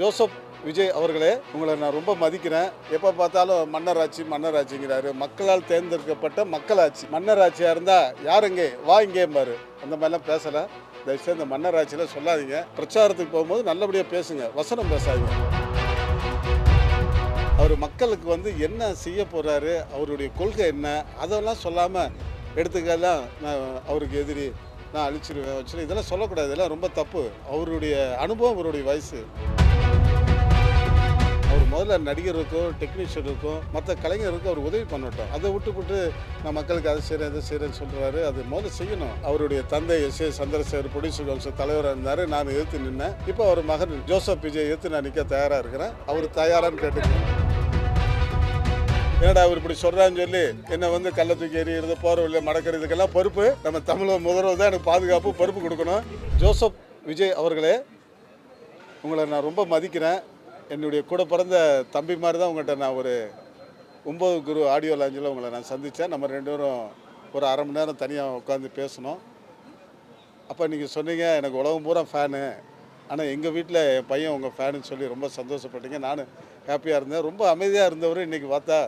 Joseph Vijay அவர்களே உங்களை நான் ரொம்ப மதிக்கிறேன். எப்போ பார்த்தாலும் மன்னராட்சி மன்னராட்சிங்கிறாரு. மக்களால் தேர்ந்தெடுக்கப்பட்ட மக்களாட்சி. மன்னராட்சியாக இருந்தால் யாருங்க வா இங்கே பாரு. அந்த மாதிரிலாம் பேசலை. தயவுசெய்து இந்த மன்னராட்சியில் சொல்லாதீங்க. பிரச்சாரத்துக்கு போகும்போது நல்லபடியாக பேசுங்க. வசனம் பேசாதீங்க. அவர் மக்களுக்கு வந்து என்ன செய்ய போகிறாரு அவருடைய கொள்கை என்ன அதெல்லாம் சொல்லாமல் எடுத்துக்கலாம் நான் அவருக்கு எதிரி நான் அழிச்சிருவேன் வச்சுருவேன். இதெல்லாம் சொல்லக்கூடாது. இதெல்லாம் ரொம்ப தப்பு. அவருடைய அனுபவம் அவருடைய வயசு. அவர் முதல்ல நடிகருக்கும் டெக்னீஷியனுக்கும் மற்ற கலைஞருக்கும் அவர் உதவி பண்ணட்டும். அதை விட்டுவிட்டு நான் மக்களுக்கு அதை செய்கிறேன் இதை செய்கிறேன்னு சொல்கிறாரு அது முதல்ல செய்யணும். அவருடைய தந்தை S. A. Chandrasekhar producer council தலைவராக இருந்தார். நான் எதிர்த்து நின்னேன். இப்போ அவர் மகன் ஜோசப் விஜய் எதிர்த்து நான் நிற்க தயாராக இருக்கிறேன். அவர் தயாரான்னு கேட்டுக்கிறேன் என்னடா அவர் இப்படி சொல்கிறான்னு சொல்லி என்னை வந்து கள்ள தூக்கி எறிகிறது போகிற வழியில் மடக்கிறது இதுக்கெல்லாம் பொறுப்பு. நம்ம தமிழக முதல்வர் தான் எனக்கு பாதுகாப்பு பொறுப்பு கொடுக்கணும். ஜோசப் விஜய் அவர்களே உங்களை நான் ரொம்ப மதிக்கிறேன். என்னுடைய கூட பிறந்த தம்பி மாதிரி தான் உங்கள்கிட்ட நான் ஒரு ஒம்பது குரு ஆடியோ லாஞ்சில் உங்களை நான் சந்தித்தேன் நம்ம ரெண்டு பேரும் ஒரு அரை மணி நேரம் தனியாக உட்காந்து பேசணும் அப்போ நீங்கள் சொன்னீங்க எனக்கு உலகம் பூரா ஃபேனு ஆனால் எங்கள் வீட்டில் என் பையன் உங்கள் ஃபேனுன்னு சொல்லி ரொம்ப சந்தோஷப்பட்டீங்க. நானும் ஹாப்பியாக இருந்தேன். ரொம்ப அமைதியாக இருந்தவர் இன்றைக்கி பார்த்தா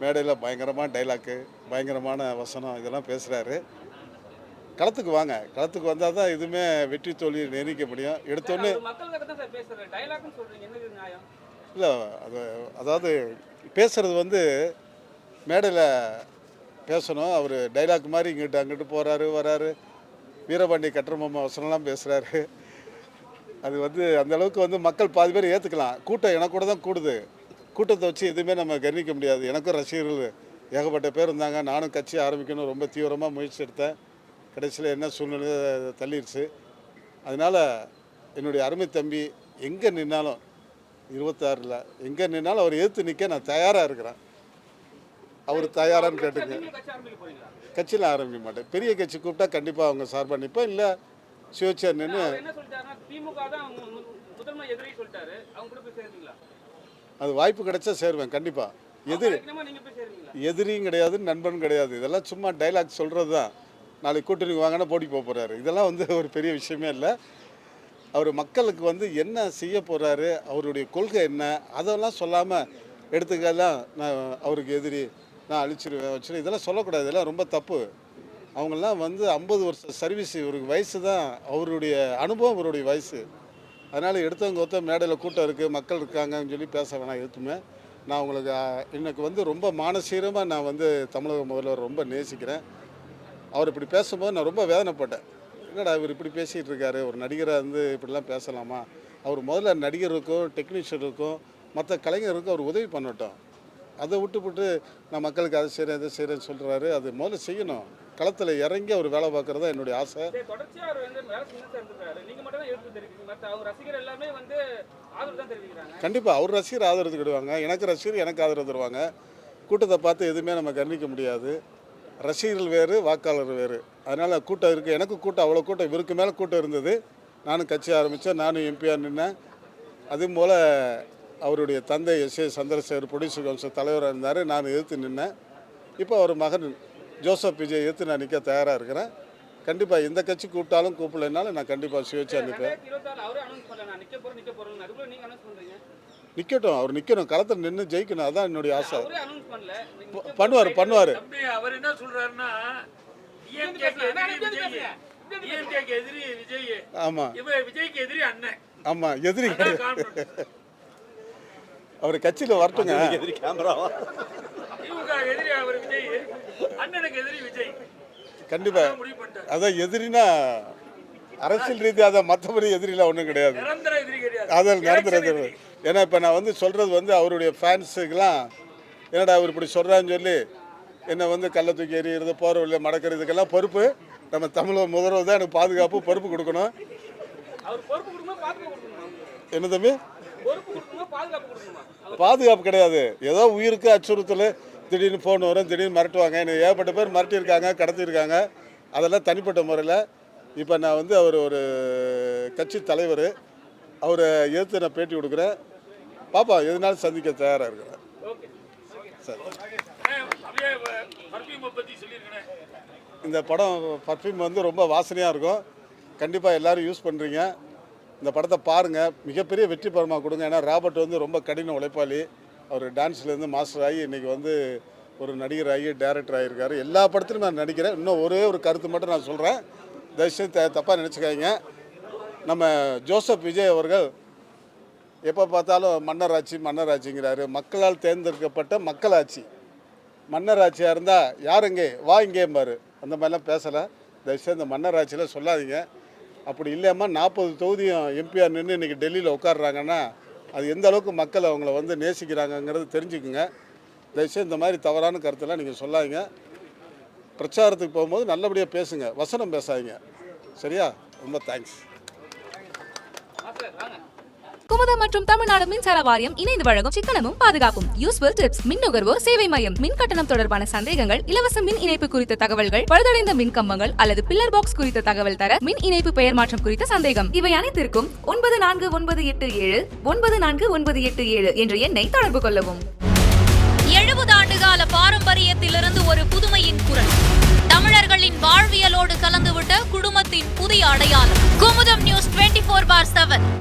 மேடையில் பயங்கரமான டைலாக்கு பயங்கரமான வசனம் இதெல்லாம் பேசுகிறாரு களத்துக்கு வாங்க. களத்துக்கு வந்தால் தான் எதுவுமே வெற்றி தோல்வியை நிர்ணயிக்க முடியும். நியாயம்? இல்லை அது அதாவது பேசுகிறது வந்து மேடையில் பேசணும். அவர் டைலாக் மாதிரி இங்கிட்டு அங்கிட்டு போகிறாரு வராரு. வீரபாண்டி கட்டரமம்மா வசனம்லாம் பேசுகிறாரு அது வந்து அந்த அளவுக்கு வந்து மக்கள் பாதி பேர் ஏற்றுக்கலாம் கூட்டம் எனக்கு கூட தான் கூடுது. கூட்டத்தை வச்சு எதுவுமே நம்ம கவனிக்க முடியாது. எனக்கும் ரசிகர்கள் ஏகப்பட்ட பேர் இருந்தாங்க. நானும் கட்சி ஆரம்பிக்கணும். ரொம்ப தீவிரமாக முயற்சி எடுத்தேன். கடைசியில் என்ன சூழ்நிலை தள்ளிடுச்சு அதனால் என்னுடைய அருமை தம்பி எங்கே நின்னாலும் இருபத்தாறில் எங்கே நின்னாலும் அவர் எதிர்த்து நிற்க நான் தயாராக இருக்கிறேன். அவர் தயாரான்னு கேட்டுங்க. கட்சியில் ஆரம்பிக்க மாட்டேன். பெரிய கட்சி கூப்பிட்டா கண்டிப்பாக அவங்க சார்பாக நிற்பேன் இல்லை சுயேட்சையாக நின்று அது வாய்ப்பு கிடைச்சா சேருவேன் கண்டிப்பாக எதிரி எதிரியும் கிடையாது நண்பன் கிடையாது. இதெல்லாம் சும்மா டைலாக் சொல்கிறது தான் நாளைக்கு கூட்டணி வாங்கினா போட்டி போக போகிறாரு இதெல்லாம் வந்து ஒரு பெரிய விஷயமே இல்லை. அவர் மக்களுக்கு வந்து என்ன செய்ய போகிறாரு அவருடைய கொள்கை என்ன அதெல்லாம் சொல்லாமல் எடுத்துக்கலாம் நான் அவருக்கு எதிரி நான் அழிச்சிருவேன் வச்சிருவேன். இதெல்லாம் சொல்லக்கூடாது. இதெல்லாம் ரொம்ப தப்பு. அவங்கெல்லாம் வந்து ஐம்பது வருஷம் சர்வீஸ் இவருக்கு வயசு தான் அவருடைய அனுபவம் இவருடைய வயசு. அதனால் எடுத்தவங்க ஒருத்த மேடையில் கூட்டம் இருக்குது மக்கள் இருக்காங்கன்னு சொல்லி பேச வேணாம் எதுவுமே நான் உங்களுக்கு எனக்கு வந்து ரொம்ப மானசீரமாக நான் வந்து தமிழக முதல்வர் ரொம்ப நேசிக்கிறேன். அவர் இப்படி பேசும்போது நான் ரொம்ப வேதனைப்பட்டேன். என்னடா இவர் இப்படி பேசிகிட்டு இருக்காரு? ஒரு நடிகராக இருந்து இப்படிலாம் பேசலாமா? அவர் முதல்ல நடிகருக்கும் டெக்னீஷியனுக்கும் மற்ற கலைஞருக்கும் அவர் உதவி பண்ணட்டும். அதை விட்டுவிட்டு நான் மக்களுக்கு அதை செய்கிறேன் இதை செய்கிறேன்னு சொல்கிறாரு அது முதல்ல செய்யணும். களத்தில் இறங்கி அவர் வேலை பார்க்குறது தான் என்னுடைய ஆசை. கண்டிப்பாக அவர் ரசிகர் ஆதரவு தருவாங்க. எனக்கு ரசிகர் எனக்கு ஆதரவு தருவாங்க. கூட்டத்தை பார்த்து எதுவுமே நம்ம கவனிக்க முடியாது. ரசிகர்கள் வேறு வாக்காளர் வேறு. அதனால் கூட்டம் இருக்குது எனக்கு கூட்டம் அவ்வளோ கூட்டம். இவருக்கு மேலே கூட்டம் இருந்தது. நானும் கட்சி ஆரம்பித்தேன் நானும் எம்பியாக நின்னேன். அதே போல் அவருடைய தந்தை S A Chandrasekhar producer council தலைவராக இருந்தார். நான் எதிர்த்து நின்னேன். இப்போ அவர் மகன் ஜோசப் விஜய் எதிர்த்து நான் நிற்க தயாராக இருக்கிறேன். கண்டிப்பாக எந்த கட்சி கூப்பிட்டாலும் கூப்பிடலைனாலும் நான் கண்டிப்பாக சுயேட்சை அனுப்பேன் நிற்கட்டும் அவர் நிற்கணும் களத்தில் நின்று ஜெயிக்கணும். அதான் என்னுடைய ஆசை. அவரே அனௌன்ஸ் பண்ணல. நீங்க நிக்க பண்ணுவார் பண்ணுவார். அவர் என்ன சொல்றாருன்னா எதிரி எதிரி இவ விஜய்க்கு எதிரி அண்ணன். ஆமாம் எதிரி. அவர் கட்சியில் வரட்டுங்க. திமுக எதிரி அவர் விஜய். அண்ணனுக்கு எதிரி விஜய். கண்டிப்பாக அதான் எதிரினா அரசியல் ரீதியாக மற்றபடி எதிரிலாம் ஒன்றும் கிடையாது. நிரந்தர எதிரி கிடையாது. அதில் நடந்துறது எதிரி. ஏன்னா இப்போ நான் வந்து சொல்கிறது வந்து அவருடைய ஃபேன்ஸுக்கெல்லாம் என்னடா அவர் இப்படி சொல்கிறான்னு சொல்லி என்னை வந்து கள்ள தூக்கி எறிகிறது போகிற வழியில் மடக்கிறது இதுக்கெல்லாம் பொறுப்பு. நம்ம தமிழக முதல்வர் தான் எனக்கு பாதுகாப்பு பொறுப்பு கொடுக்கணும். என்ன தம்பி? பாதுகாப்பு கிடையாது. ஏதோ உயிருக்கு அச்சுறுத்தல் திடீர்னு ஃபோன் வரும் திடீர்னு மிரட்டுவாங்க. என்னை ஏகப்பட்ட பேர் மிரட்டியிருக்காங்க கடத்தியிருக்காங்க. அதெல்லாம் தனிப்பட்ட முறையில். இப்போ நான் வந்து அவர் ஒரு கட்சி தலைவர். அவரை எதிர்த்து நான் பேட்டி கொடுக்குறேன். பாப்பா எதுனாலும் சந்திக்க தயாராக இருக்கிறேன். சரி. இந்த படம் பர்ஃப்யூம் வந்து ரொம்ப வாசனையாக இருக்கும். கண்டிப்பாக எல்லோரும் யூஸ் பண்ணுறீங்க இந்த படத்தை பாருங்கள் மிகப்பெரிய வெற்றி படமாக கொடுங்க. ஏன்னா ராபர்ட் வந்து ரொம்ப கடின உழைப்பாளி. அவர் டான்ஸ்லேருந்து மாஸ்டர் ஆகி இன்றைக்கி வந்து ஒரு நடிகர் ஆகி டேரக்டர் ஆகியிருக்காரு எல்லா படத்துலையும் நான் நடிக்கிறேன். இன்னும் ஒரே ஒரு கருத்து மட்டும் நான் சொல்கிறேன் தயவுசெய்து தப்பாக நினச்சிக்காதீங்க. நம்ம ஜோசப் விஜய் அவர்கள் எப்போ பார்த்தாலும் மன்னராட்சி மன்னராட்சிங்கிறாரு. மக்களால் தேர்ந்தெடுக்கப்பட்ட மக்களாட்சி. மன்னராட்சியாக இருந்தால் யார் இங்கே? வா இங்கேம்பாரு. அந்த மாதிரிலாம் பேசலை. தயவுசெய்து இந்த மன்னராட்சியில் சொல்லாதீங்க. அப்படி இல்லாமல் நாற்பது தொகுதியும் எம்பிஆர் நின்று இன்றைக்கி டெல்லியில் உட்காடுறாங்கன்னா அது எந்த அளவுக்கு மக்கள் அவங்கள வந்து நேசிக்கிறாங்கங்கிறது தெரிஞ்சுக்குங்க. தயவுசெய்து இந்த மாதிரி தவறான கருத்தெல்லாம் நீங்கள் சொல்லாதீங்க. பிரச்சாரத்துக்கு போகும்போது நல்லபடியாக பேசுங்க. வசனம் பேசாதீங்க. சரியா? ரொம்ப தேங்க்ஸ் குமுதம் மற்றும் தமிழ்நாடு மின்சார வாரியம் இணைந்து வழங்கும் சிக்கனமும் பாதுகாப்பும். யூஸ்ஃபுல் டிப்ஸ் மின் நுகர்வோர் சேவை மையம். மின் கட்டணம் தொடர்பான சந்தேகங்கள் இலவச மின் இணைப்பு குறித்த தகவல்கள் பழுதடைந்த மின் கம்பங்கள் அல்லது பில்லர் பாக்ஸ் குறித்த தகவல் தர மின் இணைப்பு பெயர் மாற்றம் குறித்த சந்தேகம். இவை அனைத்திற்கும் ஒன்பது நான்கு ஒன்பது எட்டு ஏழு ஒன்பது நான்கு ஒன்பது எட்டு ஏழு என்ற எண்ணை தொடர்பு கொள்ளவும். எழுபது ஆண்டுகால பாரம்பரியத்திலிருந்து ஒரு புதுமையின் குரல். தமிழர்களின் வாழ்வியலோடு கலந்துவிட்ட குடும்பத்தின் புதிய அடையாளம். Kumudam news twenty four bar seven